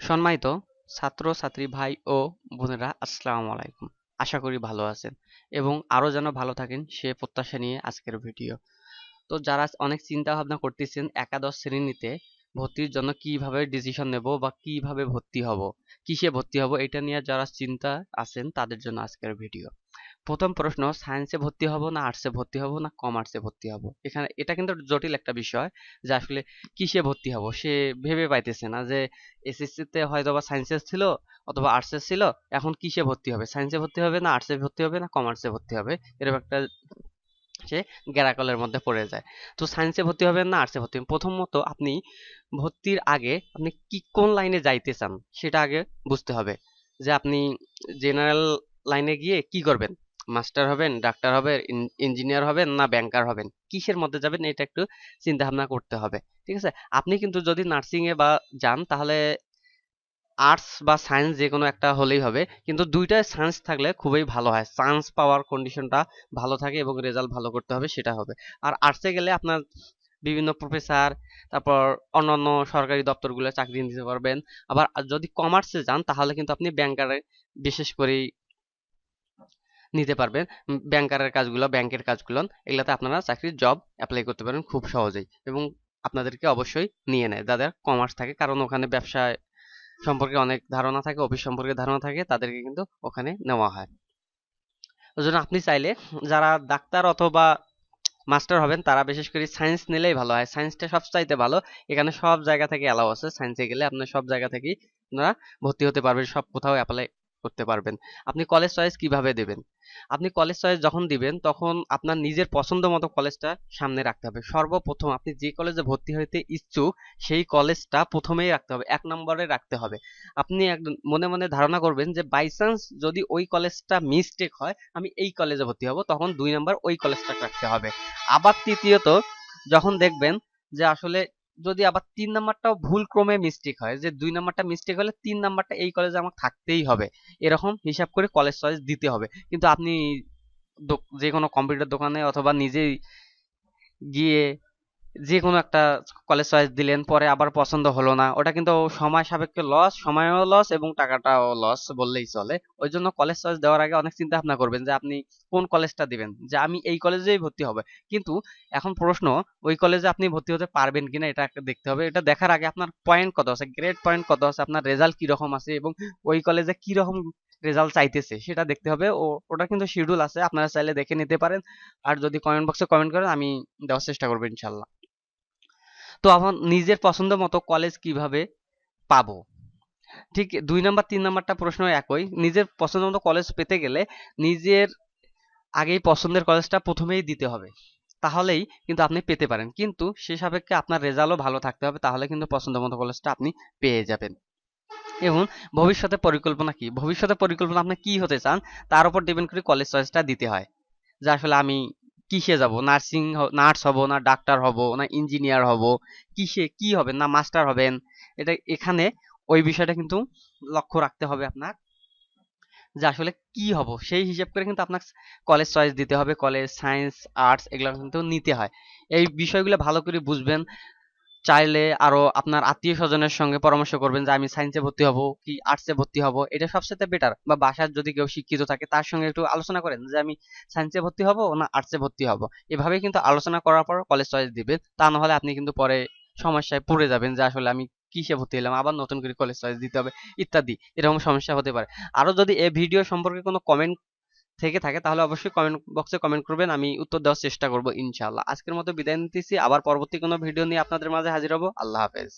সম্মানিত ছাত্র ছাত্রী ভাই ও বোনেরা, আসসালামু আলাইকুম। আশা করি ভালো আছেন এবং আরও যেন ভালো থাকেন সে প্রত্যাশা নিয়ে আজকের ভিডিও। তো যারা অনেক চিন্তা ভাবনা করতেছেন একাদশ শ্রেণীতে ভর্তির জন্য কীভাবে ডিসিশন নেব বা কীভাবে ভর্তি হব, কিসে ভর্তি হব, এটা নিয়ে যারা চিন্তা আছেন তাদের জন্য আজকের ভিডিও। প্রথম প্রশ্ন সায়েন্সে ভর্তি হব না আর্টসে ভর্তি হব না কমার্সে ভর্তি হব? এখানে, এটা কিন্তু জটিল একটা বিষয় যে আসলে কিসে ভর্তি হব? সে ভেবে পাইতেছে না যে এসএসসি তে হয়তো বা সায়েন্সের ছিল অথবা আর্টসের ছিল, এখন কিসে ভর্তি হবে? সায়েন্সে ভর্তি হবে না আর্টসে ভর্তি হবে না কমার্সে ভর্তি হবে? এরকম একটা সে গ্যারাকলের মধ্যে পড়ে যায়। তো সায়েন্সে ভর্তি হবেন না আর্টসে ভর্তি হবেন প্রথমত আপনি ভর্তির আগে আপনি কি, কোন লাইনে যাইতে চান? সেটা আগে বুঝতে হবে যে আপনি জেনারেল লাইনে গিয়ে কি করবেন? মাস্টার হবেন, ডাক্তার হবেন ইঞ্জিনিয়ার হবেন না ব্যাংকার হবেন, কিসের মধ্যে যাবেন এটা একটু চিন্তা ভাবনা করতে হবে, ঠিক আছে? আপনি কিন্তু যদি নার্সিং এ বা যান তাহলে আর্টস বা সায়েন্স যে কোনো একটা হলেই হবে, কিন্তু দুইটায় সায়েন্স থাকলে খুবই ভালো হয় চান্স পাওয়ার কন্ডিশনটা ভালো থাকে এবং রেজাল্ট ভালো করতে হবে সেটা হবে। আর আর্টসে গেলে আপনার বিভিন্ন প্রফেসর তারপর অন্যান্য সরকারি দপ্তরগুলো চাকরি নিতে পারবেন, আবার যদি কমার্সে যান তাহলে কিন্তু আপনি ব্যাংকারে বিশেষ করে নিতে পারবেন। ব্যাংকারের কাজগুলো ব্যাংকের কাজগুলো, এগুলোতে আপনারা চাকরির জব অ্যাপ্লাই করতে পারেন খুব সহজেই এবং আপনাদেরকে অবশ্যই নিয়ে নেয়। যাদের কমার্স থাকে, কারণ ওখানে ব্যবসায় সম্পর্কে অনেক ধারণা থাকে অফিস সম্পর্কে ধারণা থাকে, তাদেরকে কিন্তু ওখানে নেওয়া হয়। ওই জন্য আপনি চাইলে যারা ডাক্তার অথবা মাস্টার হবেন, তারা বিশেষ করে সায়েন্স নিলেই ভালো হয়। সায়েন্সটা সব চাইতে ভালো। এখানে সব জায়গা থেকে অ্যালাউ আছে। সায়েন্সে গেলে আপনার সব জায়গা থেকেই আপনারা ভর্তি হতে পারবেন, সব কোথাও অ্যাপ্লাই করতে পারবেন। আপনি কলেজ চয়েস কীভাবে দেবেন? আপনি কলেজ চয়েস যখন দিবেন, তখন আপনার নিজের পছন্দ মতো কলেজটা সামনে রাখতে হবে। সর্বপ্রথম আপনি যে কলেজে ভর্তি হইতে ইচ্ছুক, সেই কলেজটা প্রথমেই রাখতে হবে। এক নম্বরে রাখতে হবে। আপনি মনে মনে ধারণা করবেন যে বাই চান্স যদি ওই কলেজটা মিস্টেক হয়, আমি এই কলেজে ভর্তি হব, তখন দুই নম্বর ওই কলেজটা রাখতে হবে। আবার তৃতীয়ত, যখন দেখবেন যে আসলে যদি আবার তিন নাম্বারটাও ভুল ক্রমে মিস্টেক হয়, যে দুই নাম্বারটা মিস্টেক হলে তিন নাম্বারটা এই কলেজে আমার থাকতেই হবে। এরকম হিসাব করে কলেজ চয়েস দিতে হবে। কিন্তু আপনি যে কোনো কম্পিউটার দোকানে অথবা নিজেই গিয়ে যে কোনো একটা কলেজ চয়েস দিলেন, পরে আবার পছন্দ হলো না। ওটা কিন্তু সময় সাপেক্ষে লস সময়ও লস এবং টাকাটাও লস বললেই চলে। ওই জন্য কলেজ চয়েস দেওয়ার আগে অনেক চিন্তা ভাবনা করবেন যে আপনি কোন কলেজটা দিবেন, যে আমি এই কলেজেই ভর্তি হবে। কিন্তু এখন প্রশ্ন, ওই কলেজে আপনি ভর্তি হতে পারবেন কিনা এটা একটা দেখতে হবে। এটা দেখার আগে আপনার পয়েন্ট কত আছে গ্রেড পয়েন্ট কত আছে, আপনার রেজাল্ট কি রকম আছে এবং ওই কলেজে কি রকম রেজাল্ট চাইতেছে সেটা দেখতে হবে। ও ওটা কিন্তু শিডিউল আছে, আপনারা চাইলে দেখে নিতে পারেন। আর যদি কমেন্ট বক্সে কমেন্ট করেন, আমি দেওয়ার চেষ্টা করব ইনশাল্লাহ। তো আমার নিজের পছন্দ মতো কলেজ কীভাবে পাবো? ঠিক, দুই নাম্বার, তিন নাম্বারটা প্রশ্ন একই। নিজের পছন্দ মতো কলেজ পেতে গেলে নিজের আগেই পছন্দের কলেজটা প্রথমেই দিতে হবে। তাহলেই কিন্তু আপনি পেতে পারেন। কিন্তু সে সাপেক্ষে আপনার রেজাল্টও ভালো থাকতে হবে, তাহলে কিন্তু পছন্দ মতো কলেজটা আপনি পেয়ে যাবেন। এবং ভবিষ্যতে পরিকল্পনা কি? ভবিষ্যতে পরিকল্পনা আপনি কি হতে চান, তার উপর ডিপেন্ড করে কলেজ চয়েসটা দিতে হয়। যে আসলে আমি কিসে যাব? নার্সিং নার্স হব না ডাক্তার হব না ইঞ্জিনিয়ার হব? কিসে, কি হবেন না মাস্টার হবেন? এটা এখানে ওই বিষয়টা কিন্তু লক্ষ্য রাখতে হবে আপনার। যে আসলে কি হব? সেই হিসাব করে কিন্তু আপনার কলেজ চয়েস দিতে হবে। কলেজ সায়েন্স আর্টস এগুলো কিন্তু নিতে হয়। এই বিষয়গুলো ভালো করে বুঝবেন। চাইলে আরও আপনার আত্মীয় স্বজনের সঙ্গে পরামর্শ করবেন যে, আমি সায়েন্সে ভর্তি হব কি আর্টসে ভর্তি হব? এটা সবচেয়ে বেটার বা বাসার যদি কেউ শিক্ষিত থাকে, তার সঙ্গে একটু আলোচনা করেন যে, আমি সায়েন্সে ভর্তি হব না আর্টসে ভর্তি হব? এভাবে কিন্তু আলোচনা করার পর কলেজ চয়েস দিবেন। তা না হলে আপনি কিন্তু পরে সমস্যায় পড়ে যাবেন যে, আসলে আমি কিসে ভর্তি হলাম? আবার নতুন করে কলেজ চয়েস দিতে হবে? ইত্যাদি। এরকম সমস্যা হতে পারে। আরও যদি এই ভিডিও সম্পর্কে কোনো কমেন্ট থেকে থাকে, তাহলে অবশ্যই কমেন্ট বক্সে কমেন্ট করবেন, আমি উত্তর দেওয়ার চেষ্টা করব, ইনশাআল্লাহ। আজকের মতো বিদায় নিতেছি, আবার পরবর্তী কোনো ভিডিও নিয়ে আপনাদের মাঝে হাজির হব। আল্লাহ হাফেজ।